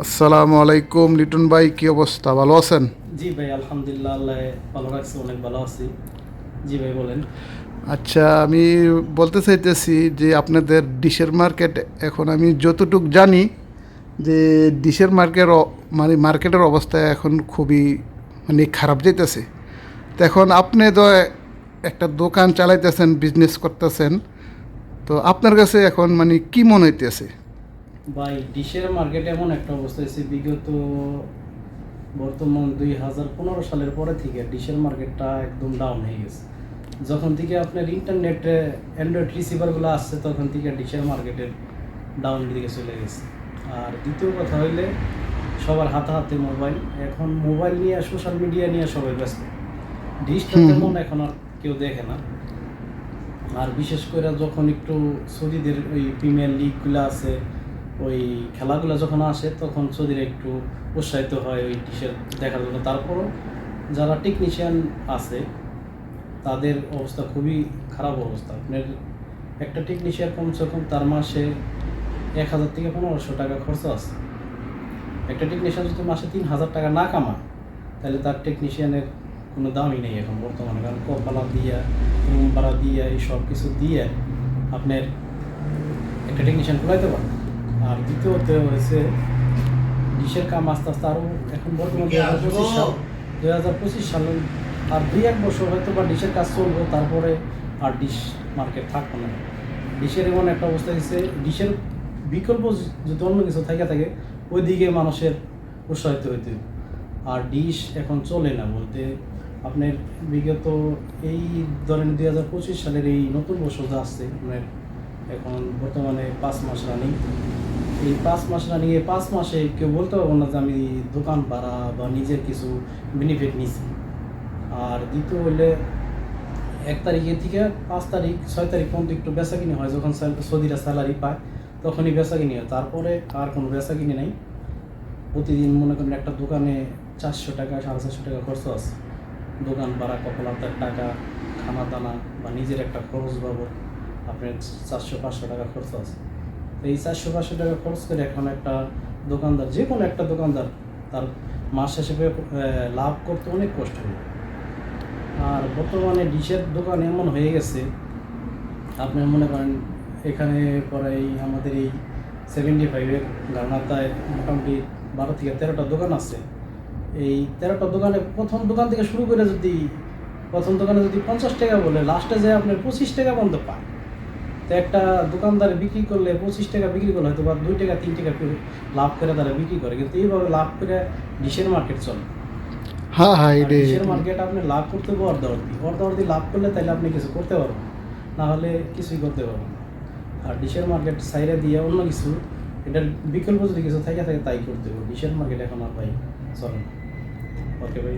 আসসালামু আলাইকুম লিটন ভাই কি অবস্থা? ভালো আছেন? জি ভাই আলহামদুলিল্লাহ আল্লাহ ভালো রাখছে অনেক ভালো আছি। জি ভাই বলেন। আচ্ছা আমি বলতে চাইতেছি যে আপনাদের ডিশের মার্কেট এখন আমি যতটুক জানি যে ডিশের মার্কেট মানে মার্কেটের অবস্থা এখন খুবই মানে খারাপ যাইতেছে। তো এখন আপনি তো একটা দোকান চালাইতেছেন বিজনেস করতেছেন তো আপনার কাছে এখন মানে কি মনে হইতেছে? ভাই ডিশের মার্কেট এমন একটা অবস্থা হয়েছে বিগত বর্তমান দুই হাজার পনেরো সালের পরে থেকে ডিশের মার্কেটটা একদম ডাউন হয়ে গেছে। যখন থেকে আপনার ইন্টারনেটে অ্যান্ড্রয়েড রিসিভারগুলো আসছে তখন থেকে ডিশের মার্কেটের ডাউন দিকে চলে গেছে। আর দ্বিতীয় কথা হইলে সবার হাতে হাতে মোবাইল এখন মোবাইল নিয়ে সোশ্যাল মিডিয়া নিয়ে সবাই ব্যস্ত। ডিশটা তেমন এখন আর কেউ দেখে না। আর বিশেষ করে যখন একটু সৌদিদের ওই প্রিমিয়ার লিগগুলো আছে ওই খেলাগুলো যখন আসে, তখন সৌদিরা একটু উৎসাহিত হয় ওই ডিশের দেখার জন্য। তারপরও যারা টেকনিশিয়ান আছে, তাদের অবস্থা খুবই খারাপ অবস্থা। আপনার একটা টেকনিশিয়ান কমসে কম তার মাসে এক হাজার থেকে পনেরোশো টাকা খরচ আছে। একটা টেকনিশিয়ান যদি মাসে তিন হাজার টাকা না কামায়, তাহলে তার টেকনিশিয়ানের কোনো দামই নেই এখন বর্তমানে। কারণ কপালা দিয়া রুম ভাড়া দিয়া, এই সব কিছু দিয়ে আপনার একটা টেকনিশিয়ান কুলাইতে পারে আর দ্বিতীয়ত হয়েছে ডিশের কাম আস্তে আস্তে আরও এখন বর্তমানে দুই হাজার পঁচিশ সাল দুই হাজার পঁচিশ সালে আর দুই এক বছর হয়তো বা ডিশের কাজ চলবো তারপরে আর ডিশ মার্কেট থাকবে না। ডিশের এমন একটা অবস্থা হয়েছে ডিশের বিকল্প যদি অন্য কিছু থাকে থাকে ওই দিকে মানুষের উৎসাহিত হইতে আর ডিশ এখন চলে না বলতে আপনার বিগত এই ধরেন দুই হাজার পঁচিশ সালের এই নতুন বছর যা আসছে আপনার এখন বর্তমানে পাঁচ মাস রানিং এই পাঁচ মাস এই পাঁচ মাসে কেউ বলতে পারব না যে আমি দোকান ভাড়া বা নিজের কিছু বেনিফিট নিছি। আর দ্বিতীয় হইলে এক তারিখের থেকে পাঁচ তারিখ, ছয় তারিখ পর্যন্ত একটু বেচা কিনে হয়। যখন সৌদিরা স্যালারি পায়, তখনই বেচা কিনে হয়। তারপরে আর কোনো বেচা কিনে নেই। প্রতিদিন মনে করেন একটা দোকানে চারশো টাকা, সাড়ে চারশো টাকা খরচ আছে। দোকান ভাড়া কপলাতার টাকা খানা দানা বা নিজের একটা খরচ বাবদ আপনার চারশো, পাঁচশো টাকা খরচ আছে। এই চারশো পাঁচশো টাকা খরচ করে এখন একটা দোকানদার যে কোনো একটা দোকানদার তার মাস শেষে লাভ করতে অনেক কষ্ট হয়। আর বর্তমানে ডিশের দোকান এমন হয়ে গেছে, আপনি মনে করেন এখানে প্রায় আমাদের এই সেভেন্টি ফাইভের গার্নাতায় মোটামুটি বারো থেকে তেরোটা দোকান আছে। এই তেরোটা দোকানে প্রথম দোকান থেকে শুরু করে যদি, প্রথম দোকানে যদি পঞ্চাশ টাকা বলে, লাস্টে যে আপনার পঁচিশ টাকা পর্যন্ত পায় তো একটা দোকানদারে বিক্রি করলে পঁচিশ টাকা বিক্রি করলে হয়তো বা দুই টাকা তিন টাকা করে লাভ করে তারা বিক্রি করে। কিন্তু এইভাবে লাভ করে ডিশের মার্কেট চলে। হ্যাঁ হ্যাঁ ডিশের মার্কেট আপনি লাভ করতে হবে অর্ধাবর্তী অর্ধাবর্তী লাভ করলে তাহলে আপনি কিছু করতে পারবেন না। হলে কিছুই করতে পারবেন আর ডিশের মার্কেট সাইডে দিয়ে অন্য কিছু এটার বিকল্প যদি কিছু থাকে থাকে তাই করতে হবে। ডিশের মার্কেট এখন আর ভাই চলে না। ওকে ভাই।